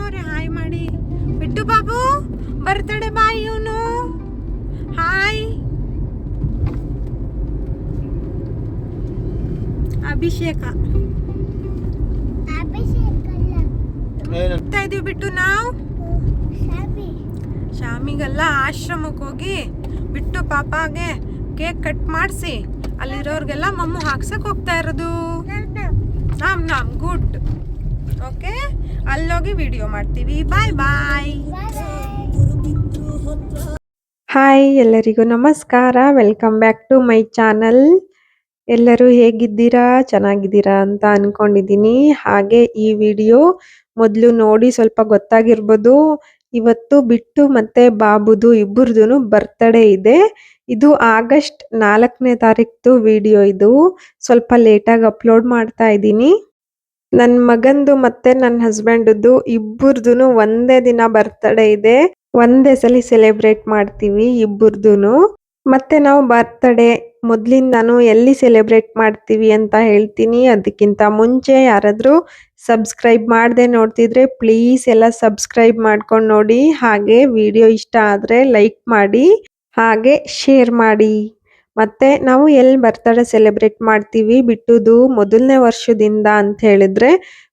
Hi ಮಾಡಿ. ಬಿಟ್ಟು Babu birthday ಬಾಯ್ ಇವನು. ಹಾಯ್. ಅಭಿಷೇಕ. ಇದೀವಿ ಬಿಟ್ಟು ನಾವು. ಶಾಮಿಗೆಲ್ಲ ಆಶ್ರಮಕ್ಕೆ ಹೋಗಿ ಬಿಟ್ಟು ಪಾಪಾಗೆ ಕೇಕ್ ಕಟ್ ಮಾಡಿಸಿ ಅಲ್ಲಿರೋರ್ಗೆಲ್ಲ ಮಮ್ಮು ಹಾಕ್ಸಕ್ ಹೋಗ್ತಾ ಇರೋದು. Nom nom good. ಓಕೆ ಅಲ್ಲೋಗಿ ವಿಡಿಯೋ ಮಾಡ್ತೀವಿ. ಬಾಯ್ ಬಾಯ್ ಹಾಯ್ ಎಲ್ಲರಿಗೂ ನಮಸ್ಕಾರ. Welcome back to my channel ಎಲ್ಲರೂ ಹೇಗಿದ್ದೀರಾ? ಚೆನ್ನಾಗಿದ್ದೀರಾ ಅಂತ ಅನ್ಕೊಂಡಿದ್ದೀನಿ. ಹಾಗೆ ಈ ವಿಡಿಯೋ ಮೊದಲು ನೋಡಿ ಸ್ವಲ್ಪ ಗೊತ್ತಾಗಿರ್ಬೋದು. ಇವತ್ತು ಬಿಟ್ಟು ಮತ್ತೆ ಬಾಬುದು ಇಬ್ಬರದು ಬರ್ತಡೇ ಇದೆ. ಇದು ಆಗಸ್ಟ್ ನಾಲ್ಕನೇ ತಾರೀಕ್ದು ವಿಡಿಯೋ ಇದು. ಸ್ವಲ್ಪ ಲೇಟಾಗಿ ಅಪ್ಲೋಡ್ ಮಾಡ್ತಾ ಇದ್ದೀನಿ. ನನ್ನ ಮಗಂದು ಮತ್ತೆ ನನ್ನ ಹಸ್ಬೆಂಡದ್ದು ಇಬ್ಬರದುನು ಒಂದೇ ದಿನ ಬರ್ತ್ಡೇ ಇದೆ. ಒಂದೇ ಸಲ ಸೆಲೆಬ್ರೇಟ್ ಮಾಡ್ತೀವಿ ಇಬ್ಬರದುನು. ಮತ್ತೆ ನಾವು ಬರ್ತ್ಡೇ ಮೊದ್ಲಿಂದಾನು ಎಲ್ಲಿ ಸೆಲೆಬ್ರೇಟ್ ಮಾಡ್ತೀವಿ ಅಂತ ಹೇಳ್ತೀನಿ. ಅದಕ್ಕಿಂತ ಮುಂಚೆ ಯಾರಾದ್ರೂ ಸಬ್ಸ್ಕ್ರೈಬ್ ಮಾಡದೆ ನೋಡ್ತಿದ್ರೆ ಪ್ಲೀಸ್ ಎಲ್ಲ ಸಬ್ಸ್ಕ್ರೈಬ್ ಮಾಡ್ಕೊಂಡು ನೋಡಿ. ಹಾಗೆ ವಿಡಿಯೋ ಇಷ್ಟ ಆದ್ರೆ ಲೈಕ್ ಮಾಡಿ. ಹಾಗೆ ಶೇರ್ ಮಾಡಿ. ಮತ್ತೆ ನಾವು ಎಲ್ಲಿ ಬರ್ತಡೇ ಸೆಲೆಬ್ರೇಟ್ ಮಾಡ್ತೀವಿ ಬಿಟ್ಟುದು ಮೊದಲನೇ ವರ್ಷದಿಂದ ಅಂತ ಹೇಳಿದ್ರೆ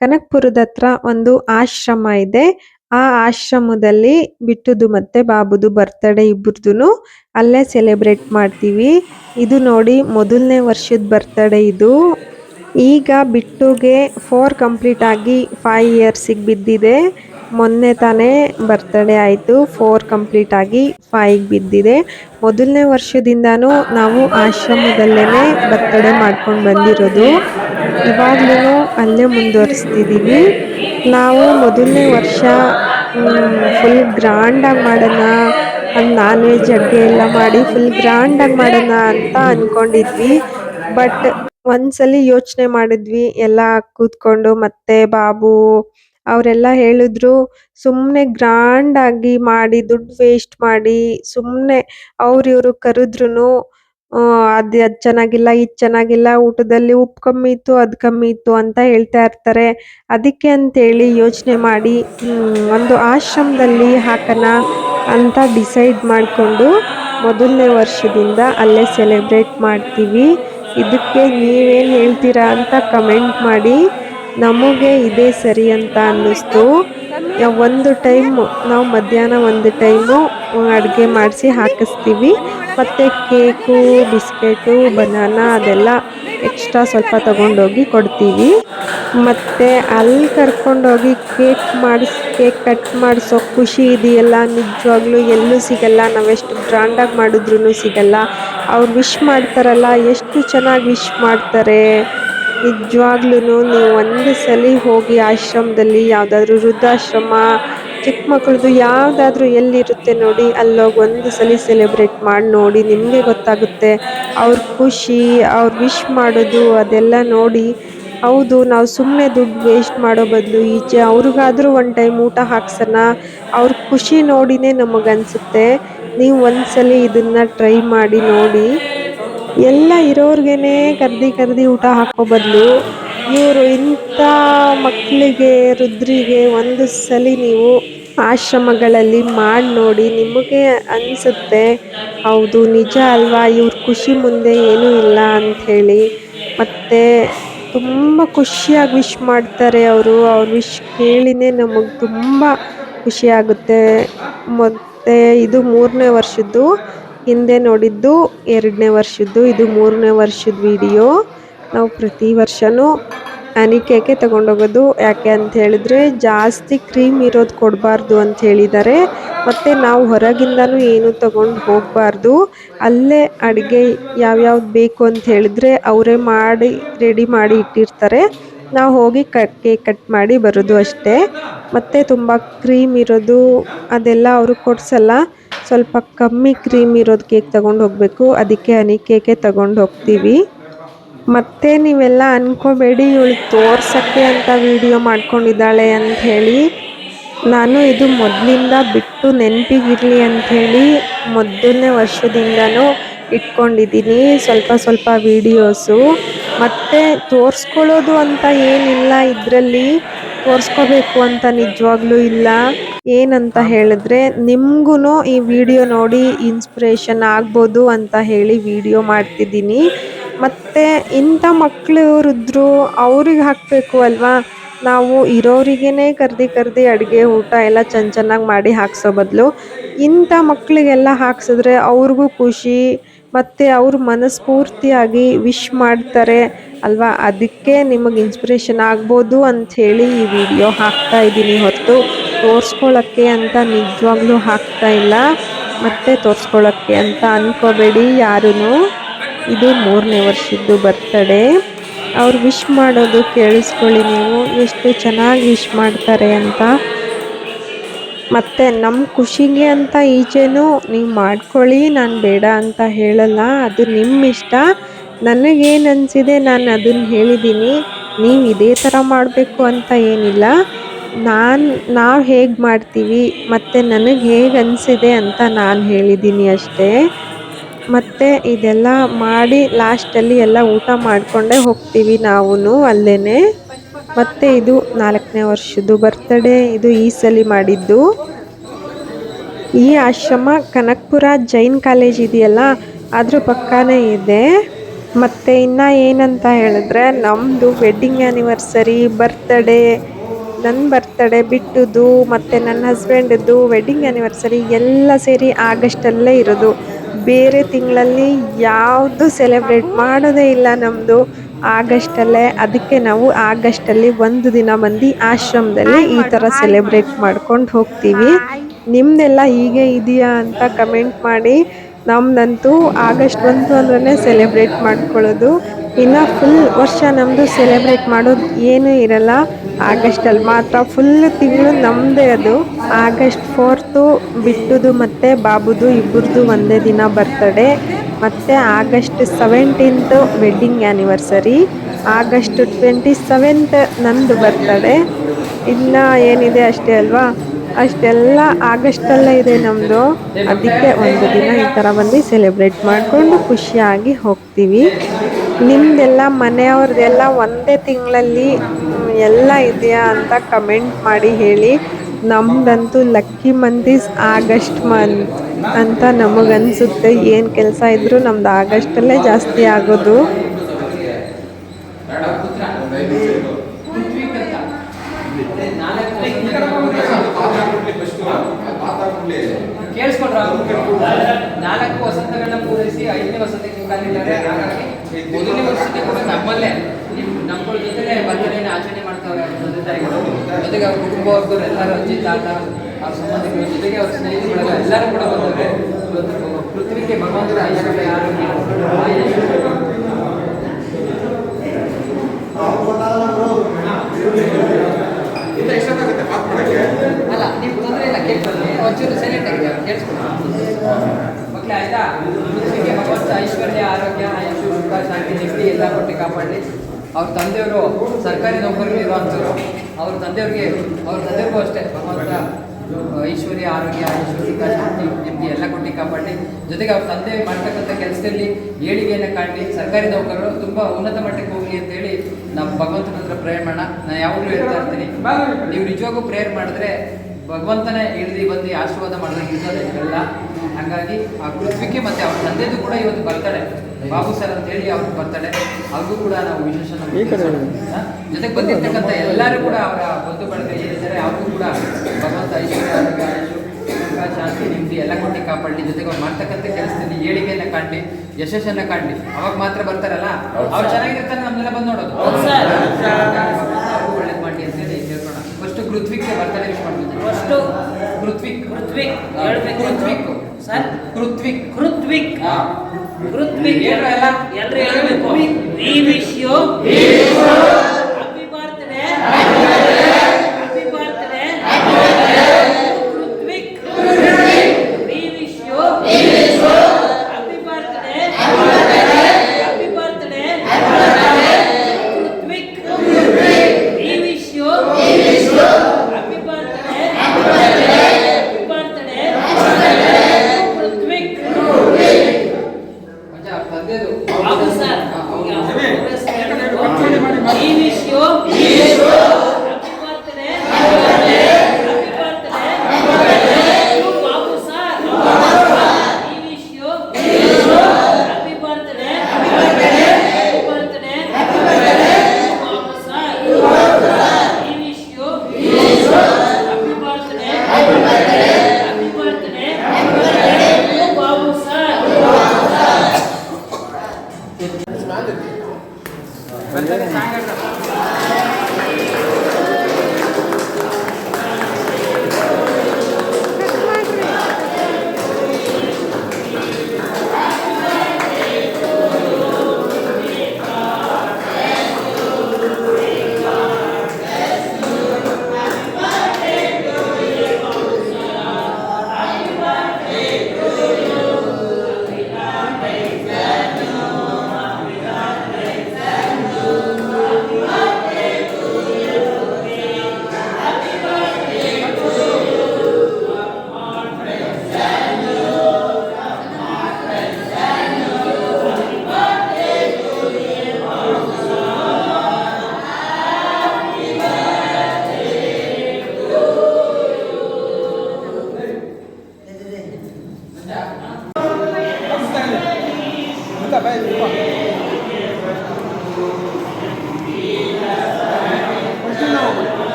ಕನಕಪುರದ ಹತ್ರ ಒಂದು ಆಶ್ರಮ ಇದೆ. ಆ ಆಶ್ರಮದಲ್ಲಿ ಬಿಟ್ಟುದು ಮತ್ತೆ ಬಾಬುದು ಬರ್ತಡೇ ಇಬ್ಬರದು ಅಲ್ಲೇ ಸೆಲೆಬ್ರೇಟ್ ಮಾಡ್ತೀವಿ. ಇದು ನೋಡಿ ಮೊದಲನೇ ವರ್ಷದ ಬರ್ತಡೇ ಇದು. ಈಗ ಬಿಟ್ಟುಗೆ ಫೋರ್ ಕಂಪ್ಲೀಟ್ ಆಗಿ ಫೈವ್ ಇಯರ್ಸಿಗೆ ಬಿದ್ದಿದೆ. ಮೊನ್ನೆ ತಾನೇ ಬರ್ತಡೇ ಆಯಿತು. ಫೋರ್ ಕಂಪ್ಲೀಟ್ ಆಗಿ ಫೈವ್ ಬಿದ್ದಿದೆ. ಮೊದಲನೇ ವರ್ಷದಿಂದನೂ ನಾವು ಆಶ್ರಮದಲ್ಲೇ ಬರ್ತಡೇ ಮಾಡ್ಕೊಂಡು ಬಂದಿರೋದು. ಇವಾಗಲೂ ಅಲ್ಲೇ ಮುಂದುವರಿಸ್ತಿದ್ದೀವಿ ನಾವು ಮೊದಲನೇ ವರ್ಷ ಫುಲ್ ಗ್ರ್ಯಾಂಡಾಗಿ ಮಾಡೋಣ ಅಲ್ಲಿ ನಾನ್ ವೆಜ್ ಅಡುಗೆ ಎಲ್ಲ ಮಾಡಿ ಫುಲ್ ಗ್ರ್ಯಾಂಡಾಗಿ ಮಾಡೋಣ ಅಂತ ಅಂದ್ಕೊಂಡಿದ್ವಿ ಬಟ್ ಒಂದ್ಸಲಿ ಯೋಚನೆ ಮಾಡಿದ್ವಿ. ಎಲ್ಲ ಕೂತ್ಕೊಂಡು ಮತ್ತೆ ಬಾಬು ಅವರೆಲ್ಲ ಹೇಳಿದ್ರು ಸುಮ್ಮನೆ ಗ್ರ್ಯಾಂಡ್ ಆಗಿ ಮಾಡಿ, ದುಡ್ಡು ವೇಸ್ಟ್ ಮಾಡಿ ಸುಮ್ಮನೆ ಅವ್ರು ಇವರು ಕರೆದ್ರೂ ಅದು ಅದು ಚೆನ್ನಾಗಿಲ್ಲ, ಇದು ಚೆನ್ನಾಗಿಲ್ಲ, ಊಟದಲ್ಲಿ ಉಪ್ಪು ಕಮ್ಮಿ ಇತ್ತು, ಅದು ಕಮ್ಮಿ ಇತ್ತು ಅಂತ ಹೇಳ್ತಾ ಇರ್ತಾರೆ. ಅದಕ್ಕೆ ಅಂತೇಳಿ ಯೋಚನೆ ಮಾಡಿ ಒಂದು ಆಶ್ರಮದಲ್ಲಿ ಹಾಕೋಣ ಅಂತ ಡಿಸೈಡ್ ಮಾಡಿಕೊಂಡು ಮೊದಲನೇ ವರ್ಷದಿಂದ ಅಲ್ಲೇ ಸೆಲೆಬ್ರೇಟ್ ಮಾಡ್ತೀವಿ. ಇದಕ್ಕೆ ನೀವೇನು ಹೇಳ್ತೀರಾ ಅಂತ ಕಮೆಂಟ್ ಮಾಡಿ. ನಮಗೆ ಇದೇ ಸರಿ ಅಂತ ಅನ್ನಿಸ್ತು. ಒಂದು ಟೈಮ್ ನಾವು ಮಧ್ಯಾಹ್ನ ಒಂದು ಟೈಮು ಅಡುಗೆ ಮಾಡಿಸಿ ಹಾಕಿಸ್ತೀವಿ. ಮತ್ತು ಕೇಕು ಬಿಸ್ಕೆಟು ಬನಾನಾ ಅದೆಲ್ಲ ಎಕ್ಸ್ಟ್ರಾ ಸ್ವಲ್ಪ ತಗೊಂಡೋಗಿ ಕೊಡ್ತೀವಿ. ಮತ್ತು ಅಲ್ಲಿ ಕರ್ಕೊಂಡೋಗಿ ಕೇಕ್ ಮಾಡಿಸ್ ಕೇಕ್ ಕಟ್ ಮಾಡಿಸೋ ಖುಷಿ ಇದೆಯಲ್ಲ, ನಿಜವಾಗ್ಲೂ ಎಲ್ಲೂ ಸಿಗಲ್ಲ ನಾವೆಷ್ಟು ಗ್ರ್ಯಾಂಡಾಗಿ ಮಾಡಿದ್ರೂ ಸಿಗಲ್ಲ. ಅವ್ರು ವಿಶ್ ಮಾಡ್ತಾರಲ್ಲ, ಎಷ್ಟು ಚೆನ್ನಾಗಿ ವಿಶ್ ಮಾಡ್ತಾರೆ. ನಿಜವಾಗ್ಲೂ ನೀವು ಒಂದು ಸಲ ಹೋಗಿ ಆಶ್ರಮದಲ್ಲಿ ಯಾವುದಾದ್ರೂ ವೃದ್ಧಾಶ್ರಮ ಚಿಕ್ಕ ಮಕ್ಕಳದು ಯಾವುದಾದ್ರೂ ಎಲ್ಲಿರುತ್ತೆ ನೋಡಿ, ಅಲ್ಲೋಗಿ ಒಂದು ಸಲ ಸೆಲೆಬ್ರೇಟ್ ಮಾಡಿ ನೋಡಿ ನಿಮಗೆ ಗೊತ್ತಾಗುತ್ತೆ. ಅವ್ರ ಖುಷಿ, ಅವ್ರು ವಿಶ್ ಮಾಡೋದು ಅದೆಲ್ಲ ನೋಡಿ, ಹೌದು ನಾವು ಸುಮ್ಮನೆ ದುಡ್ಡು ವೇಸ್ಟ್ ಮಾಡೋ ಬದಲು ಈಚೆ ಅವ್ರಿಗಾದರೂ ಒನ್ ಟೈಮ್ ಊಟ ಹಾಕ್ಸೋಣ, ಅವ್ರ ಖುಷಿ ನೋಡಿನೇ ನಮಗನ್ಸುತ್ತೆ. ನೀವು ಒಂದ್ಸಲ ಇದನ್ನು ಟ್ರೈ ಮಾಡಿ ನೋಡಿ. ಎಲ್ಲ ಇರೋರ್ಗೇನೆ ಕರ್ದು ಕರ್ದು ಊಟ ಹಾಕೋ ಬದಲು ಇವರು ಇಂಥ ಮಕ್ಕಳಿಗೆ ರುದ್ರಿಗೆ ಒಂದು ಸಲ ನೀವು ಆಶ್ರಮಗಳಲ್ಲಿ ಮಾಡಿ ನೋಡಿ ನಿಮಗೆ ಅನಿಸುತ್ತೆ, ಹೌದು ನಿಜ ಅಲ್ವಾ? ಇವ್ರ ಖುಷಿ ಮುಂದೆ ಏನೂ ಇಲ್ಲ ಅಂಥೇಳಿ ಮತ್ತು ತುಂಬ ಖುಷಿಯಾಗಿ ವಿಶ್ ಮಾಡ್ತಾರೆ ಅವರು. ಅವ್ರ ವಿಶ್ ಕೇಳಿನೇ ನಮಗೆ ತುಂಬ ಖುಷಿಯಾಗುತ್ತೆ ಮತ್ತು ಇದು ಮೂರನೇ ವರ್ಷದ್ದು. ಹಿಂದೆ ನೋಡಿದ್ದು ಎರಡನೇ ವರ್ಷದ್ದು, ಇದು ಮೂರನೇ ವರ್ಷದ ವಿಡಿಯೋ ನಾವು ಪ್ರತಿ ವರ್ಷವೂ ಹನಿ ಕೇಕೆ ತಗೊಂಡೋಗೋದು, ಯಾಕೆ ಅಂತ ಹೇಳಿದ್ರೆ ಜಾಸ್ತಿ ಕ್ರೀಮ್ ಇರೋದು ಕೊಡಬಾರ್ದು ಅಂತ ಹೇಳಿದ್ದಾರೆ. ಮತ್ತು ನಾವು ಹೊರಗಿಂದನೂ ಏನು ತಗೊಂಡು ಹೋಗಬಾರ್ದು. ಅಲ್ಲೇ ಅಡುಗೆ ಯಾವ್ಯಾವ್ದು ಬೇಕು ಅಂತ ಹೇಳಿದ್ರೆ ಅವರೇ ಮಾಡಿ ರೆಡಿ ಮಾಡಿ ಇಟ್ಟಿರ್ತಾರೆ. ನಾವು ಹೋಗಿ ಕಟ್ ಕೇಕ್ ಕಟ್ ಮಾಡಿ ಬರೋದು ಅಷ್ಟೇ. ಮತ್ತು ತುಂಬ ಕ್ರೀಮ್ ಇರೋದು ಅದೆಲ್ಲ ಅವರು ಕೊಡಿಸಲ್ಲ. ಸ್ವಲ್ಪ ಕಮ್ಮಿ ಕ್ರೀಮ್ ಇರೋದು ಕೇಕ್ ತಗೊಂಡು ಹೋಗಬೇಕು. ಅದಕ್ಕೆ ಹನಿ ಕೇಕೆ ತಗೊಂಡು ಹೋಗ್ತೀವಿ. ಮತ್ತೆ ನೀವೆಲ್ಲ ಅನ್ಕೋಬೇಡಿ, ಇವಳು ತೋರ್ಸೋಕ್ಕೆ ಅಂತ ವಿಡಿಯೋ ಮಾಡ್ಕೊಂಡಿದ್ದಾಳೆ ಅಂತ ಹೇಳಿ. ನಾನು ಇದು ಮೊದಲಿಂದ ಬಿಟ್ಟು ನೆನಪಿಗಿರಲಿ ಅಂಥೇಳಿ ಮೊದಲನೇ ವರ್ಷದಿಂದನೂ ಇಟ್ಕೊಂಡಿದ್ದೀನಿ. ಸ್ವಲ್ಪ ಸ್ವಲ್ಪ ವೀಡಿಯೋಸು. ಮತ್ತು ತೋರಿಸ್ಕೊಳ್ಳೋದು ಅಂತ ಏನಿಲ್ಲ ಇದರಲ್ಲಿ. ತೋರಿಸ್ಕೋಬೇಕು ಅಂತ ನಿಜವಾಗ್ಲೂ ಇಲ್ಲ. ಏನಂತ ಹೇಳಿದ್ರೆ ನಿಮ್ಗೂ ಈ ವಿಡಿಯೋ ನೋಡಿ ಇನ್ಸ್ಪಿರೇಷನ್ ಆಗ್ಬೋದು ಅಂತ ಹೇಳಿ ವಿಡಿಯೋ ಮಾಡ್ತಿದ್ದೀನಿ. ಮತ್ತು ಇಂಥ ಮಕ್ಕಳವ್ರಿದ್ರು ಅವ್ರಿಗೆ ಹಾಕಬೇಕು ಅಲ್ವಾ? ನಾವು ಇರೋರಿಗೇ ಕರ್ದು ಕರ್ದು ಅಡುಗೆ ಊಟ ಎಲ್ಲ ಚೆನ್ನ ಚೆನ್ನಾಗಿ ಮಾಡಿ ಹಾಕ್ಸೋ ಬದಲು ಇಂಥ ಮಕ್ಕಳಿಗೆಲ್ಲ ಹಾಕ್ಸಿದ್ರೆ ಅವ್ರಿಗೂ ಖುಷಿ ಮತ್ತು ಅವ್ರ ಮನಸ್ಫೂರ್ತಿಯಾಗಿ ವಿಶ್ ಮಾಡ್ತಾರೆ ಅಲ್ವಾ? ಅದಕ್ಕೆ ನಿಮಗೆ ಇನ್ಸ್ಪಿರೇಷನ್ ಆಗ್ಬೋದು ಅಂಥೇಳಿ ಈ ವಿಡಿಯೋ ಹಾಕ್ತಾ ಇದ್ದೀನಿ. ಹೊರತು ತೋರಿಸ್ಕೊಳ್ಳೋಕ್ಕೆ ಅಂತ ನಿಜವಾಗ್ಲೂ ಹಾಕ್ತಾ ಇಲ್ಲ. ಮತ್ತೆ ತೋರಿಸ್ಕೊಳ್ಳೋಕ್ಕೆ ಅಂತ ಅಂದ್ಕೋಬೇಡಿ ಯಾರೂ ಇದು ಮೂರನೇ ವರ್ಷದ್ದು ಬರ್ತಡೇ ಅವ್ರು ವಿಶ್ ಮಾಡೋದು ಕೇಳಿಸ್ಕೊಳ್ಳಿ ನೀವು. ಎಷ್ಟು ಚೆನ್ನಾಗಿ ವಿಶ್ ಮಾಡ್ತಾರೆ ಅಂತ. ಮತ್ತು ನಮ್ಮ ಖುಷಿಗೆ ಅಂತ ಈಚೆನು ನೀವು ಮಾಡ್ಕೊಳ್ಳಿ, ನಾನು ಬೇಡ ಅಂತ ಹೇಳಲ್ಲ. ಅದು ನಿಮ್ಮ ಇಷ್ಟ. ನನಗೇನು ಅನಿಸಿದೆ ನಾನು ಅದನ್ನು ಹೇಳಿದ್ದೀನಿ ನೀವು ಇದೇ ಥರ ಮಾಡಬೇಕು ಅಂತ ಏನಿಲ್ಲ. ನಾನು, ನಾವು ಹೇಗೆ ಮಾಡ್ತೀವಿ, ಮತ್ತು ನನಗೆ ಹೇಗೆ ಅನಿಸಿದೆ ಅಂತ ನಾನು ಹೇಳಿದ್ದೀನಿ ಅಷ್ಟೇ. ಮತ್ತು ಇದೆಲ್ಲ ಮಾಡಿ ಲಾಸ್ಟಲ್ಲಿ ಎಲ್ಲ ಊಟ ಮಾಡಿಕೊಂಡೇ ಹೋಗ್ತೀವಿ ನಾವು ಅಲ್ಲೇ ಮತ್ತು ಇದು ನಾಲ್ಕನೇ ವರ್ಷದ್ದು ಬರ್ತಡೇ ಇದು ಈ ಸಲ ಮಾಡಿದ್ದು. ಈ ಆಶ್ರಮ ಕನಕ್ಪುರ ಜೈನ್ ಕಾಲೇಜ್ ಇದೆಯಲ್ಲ ಅದ್ರ ಪಕ್ಕನೇ ಇದೆ. ಮತ್ತು ಇನ್ನು ಏನಂತ ಹೇಳಿದ್ರೆ ನಮ್ಮದು ವೆಡ್ಡಿಂಗ್ ಆ್ಯನಿವರ್ಸರಿ ಬರ್ತಡೇ ನನ್ನ ಬರ್ತಡೇ ಬಿಟ್ಟುದು ಮತ್ತು ನನ್ನ ಹಸ್ಬೆಂಡದ್ದು ವೆಡ್ಡಿಂಗ್ ಆ್ಯನಿವರ್ಸರಿ ಎಲ್ಲ ಸೇರಿ ಆಗಸ್ಟಲ್ಲೇ ಇರೋದು. ಬೇರೆ ತಿಂಗಳಲ್ಲಿ ಯಾವುದು ಸೆಲೆಬ್ರೇಟ್ ಮಾಡೋದೇ ಇಲ್ಲ ನಮ್ಮದು ಆಗಸ್ಟಲ್ಲೇ, ಅದಕ್ಕೆ ನಾವು ಆಗಸ್ಟಲ್ಲಿ ಒಂದು ದಿನ ಬಂದು ಆಶ್ರಮದಲ್ಲಿ ಈ ಥರ ಸೆಲೆಬ್ರೇಟ್ ಮಾಡ್ಕೊಂಡು ಹೋಗ್ತೀವಿ. ನಿಮ್ಮದೆಲ್ಲ ಹೀಗೆ ಇದೆಯಾ ಅಂತ ಕಮೆಂಟ್ ಮಾಡಿ. ನಮ್ಮದಂತೂ ಆಗಸ್ಟ್ ಒಂದು ಅಂದ್ರೆ ಸೆಲೆಬ್ರೇಟ್ ಮಾಡ್ಕೊಳ್ಳೋದು. ಇನ್ನು ಫುಲ್ ವರ್ಷ ನಮ್ಮದು ಸೆಲೆಬ್ರೇಟ್ ಮಾಡೋದು ಏನೂ ಇರಲ್ಲ. ಆಗಸ್ಟಲ್ಲಿ ಮಾತ್ರ ಫುಲ್ ತಿಂಗಳು ನಮ್ಮದೇ ಅದು. ಆಗಸ್ಟ್ ಫೋರ್ತು ಬಿಟ್ಟುದು ಮತ್ತು ಬಾಬುದು ಇಬ್ಬರದು ಒಂದೇ ದಿನ ಬರ್ತಡೇ ಮತ್ತು August seventeenth wedding anniversary August twenty seventh ನಂದು ಬರ್ತದೆ ಇನ್ನು ಏನಿದೆ ಅಷ್ಟೇ ಅಲ್ವಾ? ಅಷ್ಟೆಲ್ಲ ಆಗಸ್ಟಲ್ಲೇ ಇದೆ ನಮ್ಮದು ಅದಕ್ಕೆ ಒಂದು ದಿನ ಈ ಥರ ಬಂದು ಸೆಲೆಬ್ರೇಟ್ ಮಾಡಿಕೊಂಡು ಖುಷಿಯಾಗಿ ಹೋಗ್ತೀವಿ. ನಿಮ್ಮದೆಲ್ಲ ಮನೆಯವ್ರದ್ದೆಲ್ಲ ಒಂದೇ ತಿಂಗಳಲ್ಲಿ ಎಲ್ಲ ಇದೆಯಾ ಅಂತ ಕಮೆಂಟ್ ಮಾಡಿ ಹೇಳಿ. ನಮ್ದಂತೂ ಲಕ್ಕಿ ಮಂತ್ ಆಗಸ್ಟ್ ಮಂತ್ ಅಂತ ನಮಗನ್ಸುತ್ತೆ. ಏನು ಕೆಲಸ ಇದ್ರೂ ನಮ್ದು ಆಗಷ್ಟಲ್ಲೇ ಜಾಸ್ತಿ ಆಗೋದು. ನಾಲ್ಕು ವಸಂತಕ್ಕೆ ಕೂಡ ನಮ್ಮಲ್ಲೇ. ಆಚರಣೆ ಮಾಡ್ತಾವ್ರೆ ಜೊತೆಗೆ ಎಲ್ಲರೂ ಅಜ್ಜಿ, ತಾತ ಅವ್ರ ಸಂಬಂಧಿಕರು ಜೊತೆಗೆ ಅವ್ರ ಎಲ್ಲರೂ ಕೂಡ ಬಂದರೆ ಪೃಥ್ವಿಗೆ ಭಗವಂತನ ಐಶ್ವರ್ಯ ಮಾಡಕ್ಕೆ ಅಲ್ಲ ನೀವು ತೊಂದರೆ ಇಲ್ಲ ಕೇಳ್ಕೊಳ್ಳಿ ಒಂಚೂರು ಸೈಲೆಂಟ್ ಆಗಿದೆ ಕೇಳಿಸ್ಕೊಳ್ಳಿ. ಆಯ್ತಾ? ಪೃಥ್ವಿಗೆ ಭಗವಂತ ಐಶ್ವರ್ಯ ಆರೋಗ್ಯ ಆಯುಷು ಸುಖ ಶಾಂತಿ ನೆಮ್ಮದಿ ಎಲ್ಲ ಕೊಟ್ಟು ಕಾಪಾಡಲಿ. ಅವ್ರ ತಂದೆಯವರು ಸರ್ಕಾರಿ ನೌಕರರು ಇರುವಂಥವ್ರು. ಅವ್ರ ತಂದೆಯವ್ರಿಗೆ ಅವ್ರ ತಂದೆಯವ್ರಿಗೂ ಅಷ್ಟೇ. ಐಶ್ವರ್ಯ ಆರೋಗ್ಯ ಐಶ್ವರ್ಯ ಶಾಂತಿ ನೆಮ್ಮದಿ ಎಲ್ಲ ಕೊಟ್ಟು ಕಾಪಾಡಲಿ. ಜೊತೆಗೆ ಅವ್ರ ತಂದೆ ಮಾಡ್ತಕ್ಕಂಥ ಕೆಲಸದಲ್ಲಿ ಏಳಿಗೆಯನ್ನು ಕಾಣಲಿ ಸರ್ಕಾರಿ ನೌಕರರು ತುಂಬ ಉನ್ನತ ಮಟ್ಟಕ್ಕೆ ಹೋಗಲಿ ಅಂತೇಳಿ ನಾವು ಭಗವಂತನ ಹತ್ರ ಪ್ರೇಯರ್ ಮಾಡೋಣ. ನಾನು ಯಾವಾಗಲೂ ಹೇಳ್ತಾ ಇರ್ತೀನಿ. ನೀವು ನಿಜವಾಗೂ ಪ್ರೇಯರ್ ಮಾಡಿದ್ರೆ ಭಗವಂತನೇ ಇಳಿದು ಬಂದು ಆಶೀರ್ವಾದ ಮಾಡಿದಂಗೆ ಎಲ್ಲ ಹಾಗಾಗಿ ಆ ಪೃಥ್ವಿಗೆ ಮತ್ತೆ ಅವ್ರ ತಂದೆದು ಕೂಡ ಇವತ್ತು ಬರ್ತಾಳೆ. ಬಾಬು ಸರ್ ಅಂತ ಹೇಳಿ ಅವ್ರಿಗೆ ಬರ್ತಾಳೆ. ಅವ್ರಿಗೂ ಕೂಡ ನಾವು ವಿಶೇಷ? ಜೊತೆಗೆ ಬಂದಿರ್ತಕ್ಕಂಥ ಎಲ್ಲರೂ ಕೂಡ ಅವರ ಬಂಧು ಬಳಗ ಏನಿದ್ದಾರೆ ಅವ್ರಿಗೂ ಕೂಡ ಭಗವಂತ ಐಶ್ವರ್ಯ ಆಯುಷು, ಶಾಂತಿ ನೆಮ್ಮದಿ ಎಲ್ಲ ಕೊಟ್ಟು ಕಾಪಾಡಲಿ. ಜೊತೆಗೆ ಅವ್ರು ಮಾಡ್ತಕ್ಕಂಥ ಕೆಲಸದಲ್ಲಿ ಏಳಿಗೆಯನ್ನ ಕಾಣಲಿ ಯಶಸ್ಸನ್ನ ಕಾಣಲಿ ಅವಾಗ ಮಾತ್ರ ಬರ್ತಾರಲ್ಲ? ಅವ್ರು ಚೆನ್ನಾಗಿರ್ತಾರೆ ನಮ್ಮೆಲ್ಲ ಬಂದು ನೋಡೋದು. ಒಳ್ಳೇದು ಮಾಡಿ ಅಂತೇಳಿ ಹೇಳ್ಕೊಣ ಫಸ್ಟ್ ಪೃಥ್ವಿಗೆ ಬರ್ತಾನೆ ವಿಶ್ ಮಾಡ್ಬೋದು. ಫಸ್ಟು ಪೃಥ್ವಿಕ್ ಪೃಥ್ವಿಕ್ ಹೇಳ್ಬೇಕು. ಪೃಥ್ವಿಕ್ ಸರ್ ಕೃತ್ವಿಕ್ ಹಾ. ಕೃತ್ವಿಕ್ ಎಲ್ಲರೂ ಹೇಳಬೇಕು ವಿ ವಿಶ್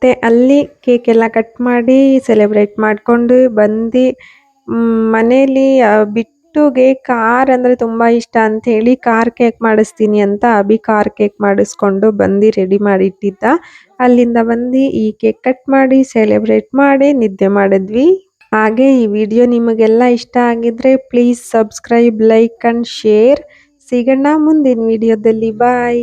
ಮತ್ತೆ ಅಲ್ಲಿ ಕೇಕ್ ಎಲ್ಲ ಕಟ್ ಮಾಡಿ ಸೆಲೆಬ್ರೇಟ್ ಮಾಡ್ಕೊಂಡು ಬಂದು ಮನೇಲಿ ಬಿಟ್ಟುಗೆ ಕಾರ್ ಅಂದ್ರೆ ತುಂಬಾ ಇಷ್ಟ ಅಂತ ಹೇಳಿ ಕಾರ್ ಕೇಕ್ ಮಾಡಿಸ್ತೀನಿ ಅಂತ ಅಭಿ ಕಾರ್ ಕೇಕ್ ಮಾಡಿಸ್ಕೊಂಡು ಬಂದು ರೆಡಿ ಮಾಡಿ ಇಟ್ಟಿದ್ದ. ಅಲ್ಲಿಂದ ಬಂದು ಈ ಕೇಕ್ ಕಟ್ ಮಾಡಿ ಸೆಲೆಬ್ರೇಟ್ ಮಾಡಿ, ನಿದ್ದೆ ಮಾಡಿದ್ವಿ. ಹಾಗೆ ಈ ವಿಡಿಯೋ ನಿಮಗೆಲ್ಲ ಇಷ್ಟ ಆಗಿದ್ರೆ please subscribe like and share ಸಿಗೋಣ ಮುಂದಿನ ವಿಡಿಯೋದಲ್ಲಿ ಬಾಯ್